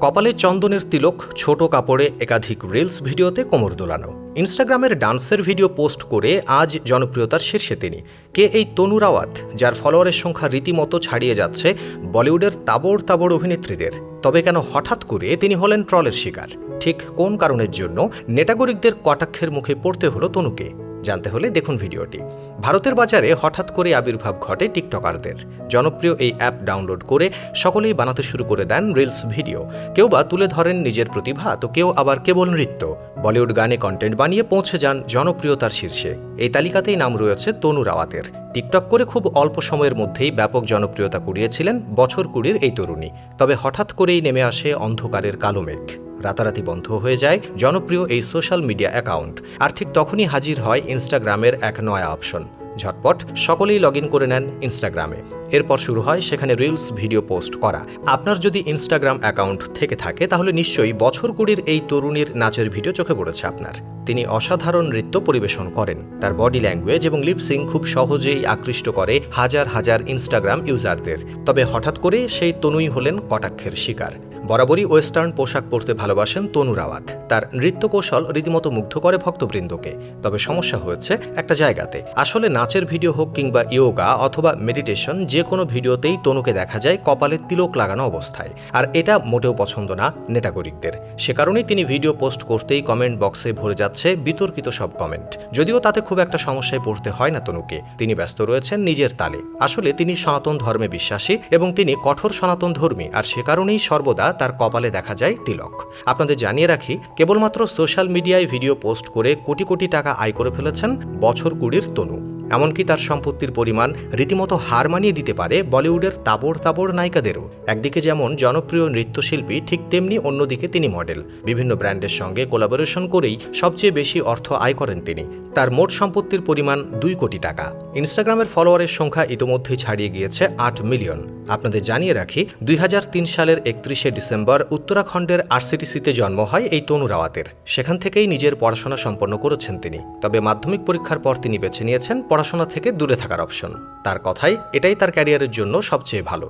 কপালে চন্দনের তিলক, ছোট কাপড়ে একাধিক রিলস ভিডিওতে কোমর দোলানো। ইনস্টাগ্রামের ডান্সের ভিডিও পোস্ট করে আজ জনপ্রিয়তার শীর্ষে তিনি। কে এই তনু রাওয়াত, যার ফলোয়ারের সংখ্যা রীতিমতো ছাড়িয়ে যাচ্ছে বলিউডের তাবড় তাবড় অভিনেত্রীদের? তবে কেন হঠাৎ করে তিনি হলেন ট্রলের শিকার? ঠিক কোন কারণের জন্য নেটাগরিকদের কটাক্ষের মুখে পড়তে হলো তনুকে? জানতে হলে দেখুন ভিডিওটি। ভারতের বাজারে হঠাৎ করে আবির্ভাব ঘটে টিকটকারদের। জনপ্রিয় এই অ্যাপ ডাউনলোড করে সকলেই বানাতে শুরু করে দেন রিলস ভিডিও। কেউ বা তুলে ধরেন নিজের প্রতিভা, তো কেউ আবার কেবল নৃত্য। বলিউড গানে কন্টেন্ট বানিয়ে পৌঁছে যান জনপ্রিয়তার শীর্ষে। এই তালিকাতেই নাম রয়েছে তনু রাওয়াতের। টিকটক করে খুব অল্প সময়ের মধ্যেই ব্যাপক জনপ্রিয়তা কুড়িয়েছিলেন বছর কুড়ির এই তরুণী। তবে হঠাৎ করেই নেমে আসে অন্ধকারের কালো মেঘ। রাতারাতি বন্ধ হয়ে যায় জনপ্রিয় এই সোশ্যাল মিডিয়া অ্যাকাউন্ট। আর ঠিক তখনই হাজির হয় ইনস্টাগ্রামের এক নয়া অপশন। ঝটপট সকলেই লগ করে নেন ইনস্টাগ্রামে। এরপর শুরু হয় সেখানে রিলস, ভিডিও পোস্ট করা। আপনার যদি ইনস্টাগ্রাম অ্যাকাউন্ট থেকে থাকে, তাহলে নিশ্চয়ই বছর কুড়ির এই তরুণীর নাচের ভিডিও চোখে পড়েছে আপনার। তিনি অসাধারণ নৃত্য পরিবেশন করেন। তার বডি ল্যাঙ্গুয়েজ এবং লিপসিং খুব সহজেই আকৃষ্ট করে হাজার হাজার ইনস্টাগ্রাম ইউজারদের। তবে হঠাৎ করে সেই তনুই হলেন কটাক্ষের শিকার। বরাবরই ওয়েস্টার্ন পোশাক পরতে ভালোবাসেন তনু রাওয়াত। তার নৃত্য কৌশল রীতিমতো মুগ্ধ করে ভক্তবৃন্দকে। তবে সমস্যা হয়েছে একটা জায়গাতে। আসলে নাচের ভিডিও হোক কিংবা ইয়োগা অথবা মেডিটেশন, যে কোনো ভিডিওতেই তনুকে দেখা যায় কপালে তিলক লাগানো অবস্থায়। আর এটা মোটেও পছন্দ না নেটাগরিকদের সে কারণেই তিনি ভিডিও পোস্ট করতেই কমেন্ট বক্সে ভরে যাচ্ছে বিতর্কিত সব কমেন্ট। যদিও তাতে খুব একটা সমস্যায় পড়তে হয় না তনুকে। তিনি ব্যস্ত রয়েছেন নিজের তালে। আসলে তিনি সনাতন ধর্মে বিশ্বাসী এবং তিনি কঠোর সনাতন ধর্মী। আর সে কারণেই সর্বদা তার কপালে দেখা যায় তিলক। আপনাদের জানিয়ে রাখি, কেবলমাত্র সোশ্যাল মিডিয়ায় ভিডিও পোস্ট করে কোটি কোটি টাকা আয় করে ফেলেছেন বছর কুড়ির তনু। এমনকি তার সম্পত্তির পরিমাণ রীতিমতো হার মানিয়ে দিতে পারে বলিউডের তাবড় তাবড় নায়িকাদেরও। একদিকে যেমন জনপ্রিয় নৃত্যশিল্পী, ঠিক তেমনি অন্যদিকে তিনি মডেল। বিভিন্ন ব্র্যান্ডের সঙ্গে কোলাবোরেশন করেই সবচেয়ে বেশি অর্থ আয় করেন তিনি। তার মোট সম্পত্তির পরিমাণ দুই কোটি টাকা। ইনস্টাগ্রামের ফলোয়ারের সংখ্যা ইতোমধ্যেই ছাড়িয়ে গিয়েছে আট মিলিয়ন। আপনাদের জানিয়ে রাখি, দুই হাজার তিন সালের একত্রিশে ডিসেম্বর উত্তরাখণ্ডের আরসিটিসিতে জন্ম হয় এই তনু রাওয়াতের। সেখান থেকেই নিজের পড়াশোনা সম্পন্ন করেছেন তিনি। তবে মাধ্যমিক পরীক্ষার পর তিনি বেছে নিয়েছেন পড়াশোনা থেকে দূরে থাকার অপশন তার কথাই এটাই তার ক্যারিয়ারের জন্য সবচেয়ে ভালো।